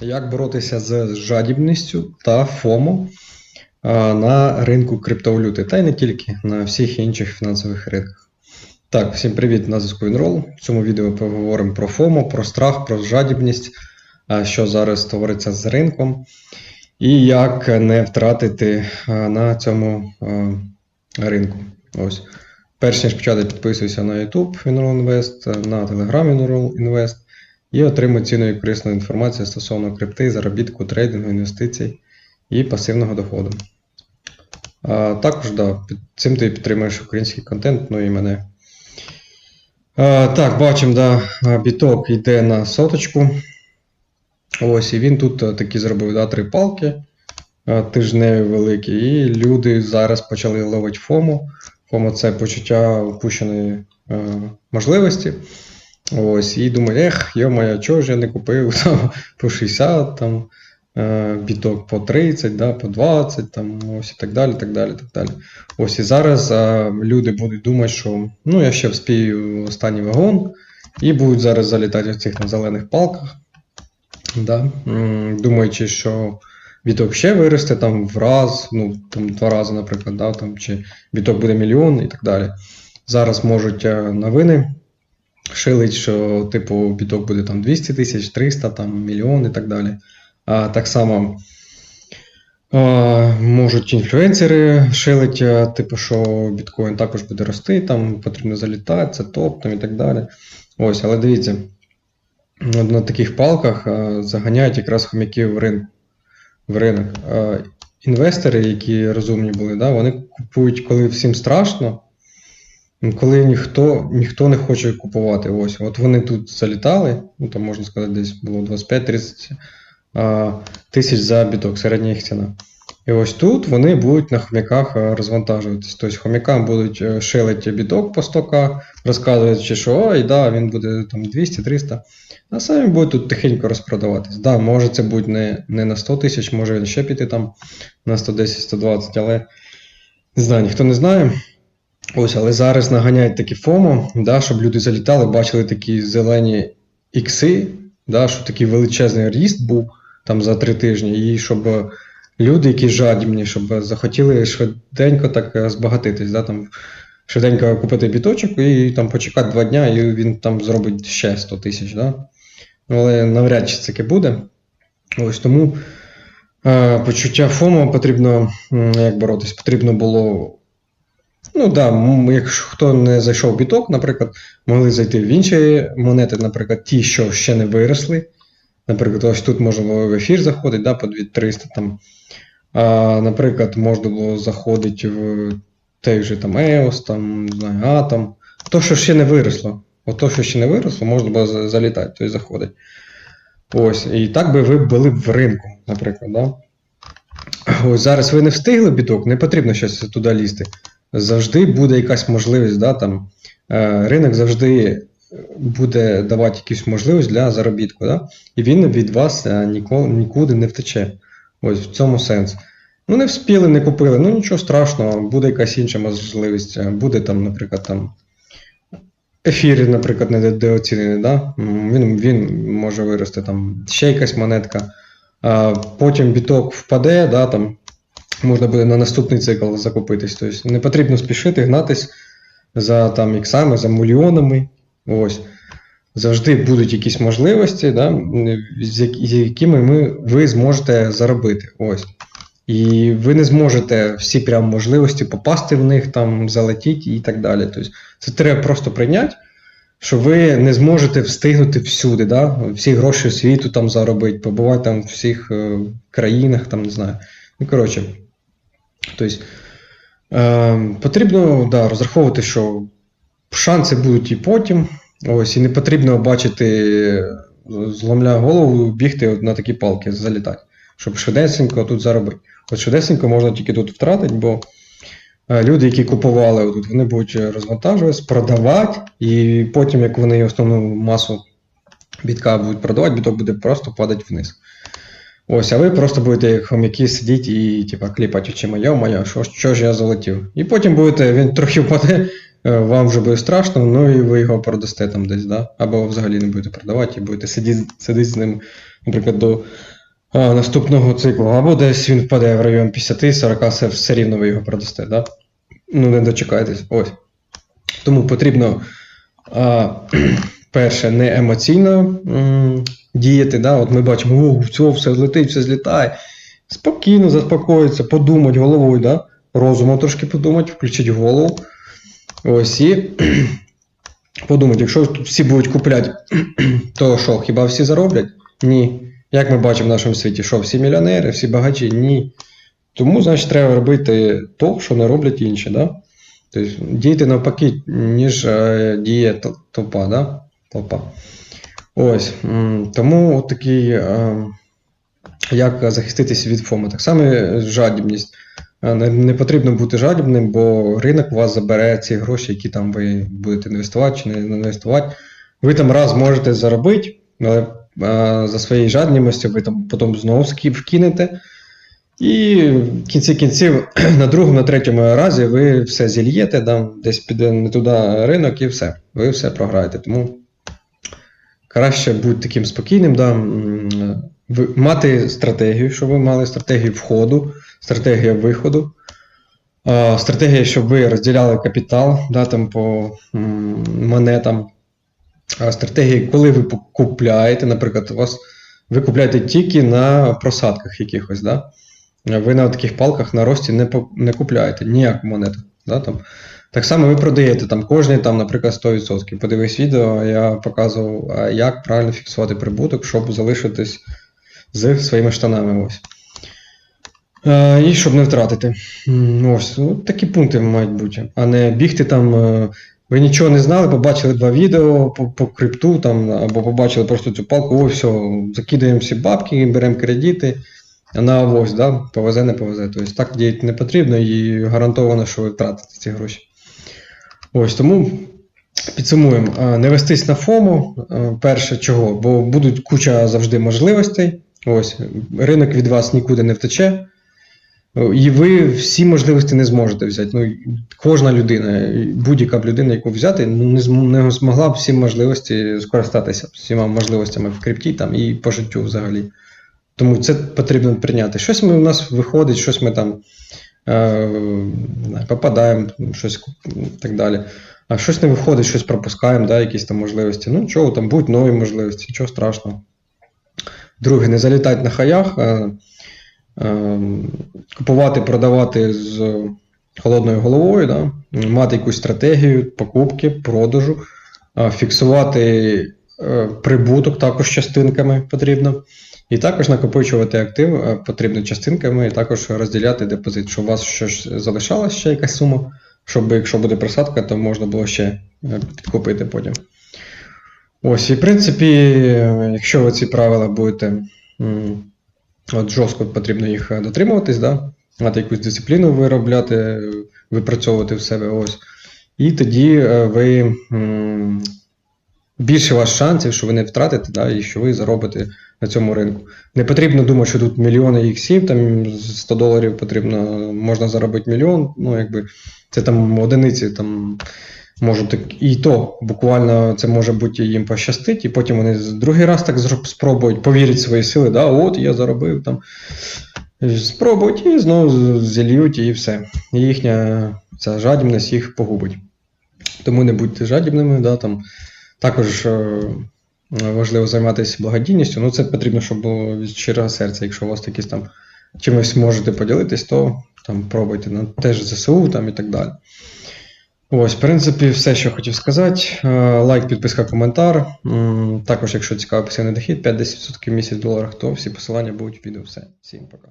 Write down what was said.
Як боротися з жадібністю та ФОМО на ринку криптовалюти, та й не тільки на всіх інших фінансових ринках. Так, всім привіт, на зв'язку Інрол. В цьому відео поговоримо про ФОМО, про страх, про жадібність, що зараз твориться з ринком, і як не втратити на цьому ринку. Ось. Перш ніж почати, підписуйся на YouTube Інрол Інвест, на Telegram Інрол Інвест і отримуй цінну і корисну інформацію стосовно крипти, заробітку, трейдингу, інвестицій і пасивного доходу. А, також да, під цим ти підтримуєш український контент, ну і мене. А, так, бачимо, да, біток йде на соточку. Ось, і він тут а, такі зробив да, три палки а, тижневі великі, і люди зараз почали ловити фому. Фомо це почуття упущеної е, можливості. Ось, і думаю, ех, йо-моє, чого ж я не купив там, по 60, там, е, біток по 30, да, по 20, там, ось і так далі. так далі, так далі. Ось і зараз е, люди будуть думати, що ну, я ще вспію останній вагон, і будуть зараз залітати в цих на зелених палках. Да, думаючи, що біток ще виросте там в раз, ну, там два рази, наприклад, да, там, чи біток буде мільйон і так далі. Зараз можуть е, новини шилить, що типу біток буде там 200 тисяч, 300, там, мільйон і так далі. А так само а, можуть інфлюенсери шилить, типу, що біткоін також буде рости, там потрібно залітати, це топ там, і так далі. Ось, але дивіться, на таких палках а, заганяють якраз хомяків в ринок. В ринок. А, інвестори, які розумні були, да, вони купують, коли всім страшно. Коли ніхто ніхто не хоче купувати. Ось, От вони тут залітали, ну там можна сказати, десь було 25-30 тисяч за біток, середня їх ціна. І ось тут вони будуть на хомяках розвантажуватись. Тобто хомякам будуть е, шилити біток по 100к, розказуючи, що ой, да, він буде там 200-300, а самі будуть тут тихенько розпродаватись. Да, може це буде не, не на 100 тисяч, може він ще піти там на 110-120, але не знаю, ніхто не знає. Ось, але зараз наганяють такі ФОМО, да, щоб люди залітали, бачили такі зелені ікси, да, що такий величезний ріст був там за три тижні, і щоб е, люди, які жадібні, щоб захотіли швиденько так е, збагатитись, да, там, швиденько купити біточок і там почекати два дня, і він там зробить ще 100 тисяч. Да? Але навряд чи таке буде. Ось тому е, почуття ФОМО потрібно як боротись, потрібно було. Ну да, якщо хто не зайшов в біток, наприклад, могли зайти в інші монети, наприклад, ті, що ще не виросли. Наприклад, ось тут можна було в ефір заходити, да, по 2300 там. А, наприклад, можна було заходити в той же там EOS, там, не знаю, Atom. То, що ще не виросло. От то, що ще не виросло, можна було за- залітати, тобто заходить. Ось, і так би ви були в ринку, наприклад, да? Ось зараз ви не встигли біток, не потрібно щось туди лізти. Завжди буде якась можливість, да, там, е, ринок завжди буде давати якусь можливість для заробітку, да? і він від вас е, ніколи, нікуди не втече. Ось в цьому сенс. Ну, не вспіли, не купили, ну нічого страшного, буде якась інша можливість. е, Буде там, наприклад, там. Ефір, наприклад, недооцінений, да? Він, він може вирости там ще якась монетка. А потім біток впаде, да, там, можна буде на наступний цикл закупитись. Тобто не потрібно спішити, гнатись за там, іксами, за мільйонами. Ось. Завжди будуть якісь можливості, да, з як- з якими ми, ви зможете заробити. Ось. І ви не зможете всі прям можливості попасти в них, там, залетіти і так далі. Тобто, це треба просто прийняти, що ви не зможете встигнути всюди, да? всі гроші світу там заробити, побувати там в всіх е, країнах, там, не знаю. Ну, коротше. Тобто, е, потрібно да, розраховувати, що шанси будуть і потім. Ось, і не потрібно бачити, зломля голову, бігти на такі палки, залітати, щоб швидесенько тут заробити. От швидесенько можна тільки тут втратити, бо е, люди, які купували отут, вони будуть розвантажуватись, продавати, і потім, як вони основну масу бітка будуть продавати, біток буде просто падати вниз. Ось, а ви просто будете як хомяки сидіти і типа кліпати очима, йо моя, що, що ж я залетів. І потім будете, він трохи впаде, е, вам вже буде страшно, ну і ви його продасте там десь, да? або взагалі не будете продавати і будете сидіти, сидіти з ним наприклад, до а, наступного циклу, або десь він впаде в район 50-40, все, все рівно ви його продасте. Да? Ну, не дочекайтесь. Ось. Тому потрібно, а, перше, не емоційно м, діяти. Да? От ми бачимо, о, все, все злетить, все злітає. Спокійно заспокоїтися, подумати головою, да? розумом трошки подумати, включити голову. Ось і подумати, якщо тут всі будуть купляти, то що, хіба всі зароблять? Ні. Як ми бачимо в нашому світі, що всі мільйонери, всі багачі? Ні. Тому, значить, треба робити то, що не роблять інші. Да? Тобто діяти навпаки, ніж е, діє т- толпа. Да? Толпа. Ось. Тому от такий, е, як захиститися від ФОМу. Так само жадібність. Е, Не, потрібно бути жадібним, бо ринок у вас забере ці гроші, які там ви будете інвестувати чи не інвестувати. Ви там раз можете заробити, але е, за своєю жадністю ви там потім знову вкинете. І в кінці кінців на другому, на третьому разі ви все зільєте, да, десь піде не туди ринок і все. Ви все програєте. Тому краще бути таким спокійним, да, мати стратегію, щоб ви мали стратегію входу, стратегія виходу. А, Стратегія, щоб ви розділяли капітал да, там, по монетам. А Стратегія, коли ви купляєте, наприклад, у вас ви купляєте тільки на просадках якихось. Да? Ви на таких палках на рості не, не купляєте ніяку монету. Да, там. Так само ви продаєте там кожний, там, наприклад, 100%. Подивись відео, я показував, як правильно фіксувати прибуток, щоб залишитись з своїми штанами. Ось. Е, і щоб не втратити. Ось, ну, такі пункти мають бути, а не бігти там. е, Ви нічого не знали, побачили два відео по, по крипту, там, або побачили просто цю палку, ось все, закидаємо всі бабки, беремо кредити, а на авось, да, повезе, не повезе. Тобто так діяти не потрібно і гарантовано, що ви втратите ці гроші. Ось тому підсумуємо. Е, Не вестись на ФОМу, е, перше чого, бо будуть куча завжди можливостей. Ось, ринок від вас нікуди не втече. І ви всі можливості не зможете взяти. Ну, кожна людина, будь-яка б людина, яку взяти, ну, не, зм- не змогла б всі можливості скористатися всіма можливостями в крипті там, і по життю взагалі. Тому це потрібно прийняти. Щось ми, у нас виходить, щось ми там е, попадаємо, щось так далі. А щось не виходить, щось пропускаємо, да, якісь там можливості. Ну, чого там, будуть нові можливості, нічого страшного. Друге, не залітати на хаях. А, е, купувати, продавати з холодною головою, да? мати якусь стратегію покупки, продажу, а, фіксувати е, прибуток також частинками потрібно. І також накопичувати актив е, потрібно частинками, і також розділяти депозит, щоб у вас щось залишалось ще якась сума, щоб якщо буде просадка, то можна було ще е, підкупити потім. Ось, і в принципі, якщо ви ці правила будете от жорстко потрібно їх е, дотримуватись, да? мати якусь дисципліну виробляти, випрацьовувати в себе. Ось. І тоді ви більше у вас шансів, що ви не втратите, да, і що ви заробите на цьому ринку. Не потрібно думати, що тут мільйони іксів, там з 100 доларів потрібно, можна заробити мільйон. Ну, якби це там одиниці там можуть так і то буквально це може бути їм пощастить, і потім вони другий раз так спробують повірити в свої сили, да, от я заробив там. Спробують і знову зільють, і все. І їхня ця жадібність їх погубить. Тому не будьте жадібними, да, там. Також е, важливо займатися благодійністю. Ну, це потрібно, щоб було від щирого серця. Якщо у вас якісь там чимось можете поділитись, то там пробуйте на теж ЗСУ там і так далі. Ось, в принципі, все, що хотів сказати. Е, Лайк, підписка, коментар. Також, якщо цікаво пасивний дохід, 5-10% в місяць в доларах, то всі посилання будуть в відео. Все. Всім пока.